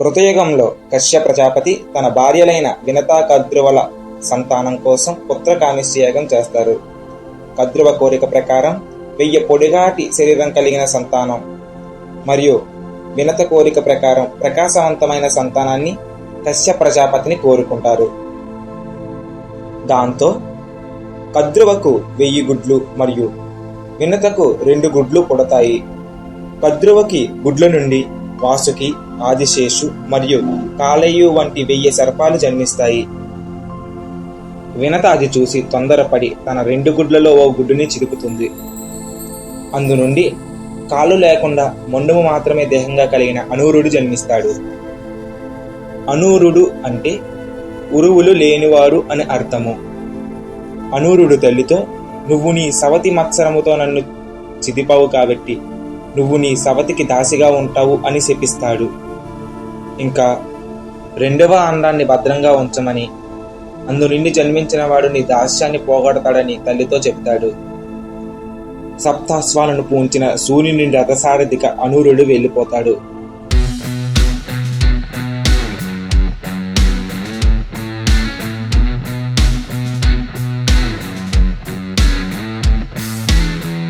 కృతయుగంలో కశ్య ప్రజాపతి తన భార్యలైన వినతా కద్రువల సంతానం కోసం పుత్ర కామిష్యయాగం చేస్తారు. కద్రువ కోరిక ప్రకారం వెయ్యి పొడిగాటి శరీరం కలిగిన సంతానం మరియు వినత కోరిక ప్రకారం ప్రకాశవంతమైన సంతానాన్ని కశ్య ప్రజాపతిని కోరుకుంటారు. దాంతో కద్రువకు వెయ్యి గుడ్లు మరియు వినతకు రెండు గుడ్లు పుడతాయి. కద్రువకి గుడ్ల నుండి వాసుకి ఆదిశేషు మరియు కాలయు వంటి వెయ్యి సర్పాలు జన్మిస్తాయి. వినత అది చూసి తొందరపడి తన రెండు గుడ్లలో ఓ గుడ్డుని చిరుకుతుంది అందు నుండి కాళ్ళు లేకుండా మొండము మాత్రమే దేహంగా కలిగిన అనూరుడు జన్మిస్తాడు. అనూరుడు అంటే ఉరువులు లేనివాడు అని అర్థము. అనూరుడు తల్లితో నువ్వు నీ సవతి మత్సరముతో నన్ను చిదిపావు కాబట్టి నువ్వు నీ సవతికి దాసిగా ఉంటావు అని శపిస్తాడు. ఇంకా రెండవ అండాన్ని భద్రంగా ఉంచమని అందు నుండి జన్మించిన వాడు నీ దాస్యాన్ని పోగొడతాడని తల్లితో చెప్తాడు. సప్తాశ్వాలను పూంచిన సూర్యుని రథసారథిక అనూరుడు వెళ్ళిపోతాడు.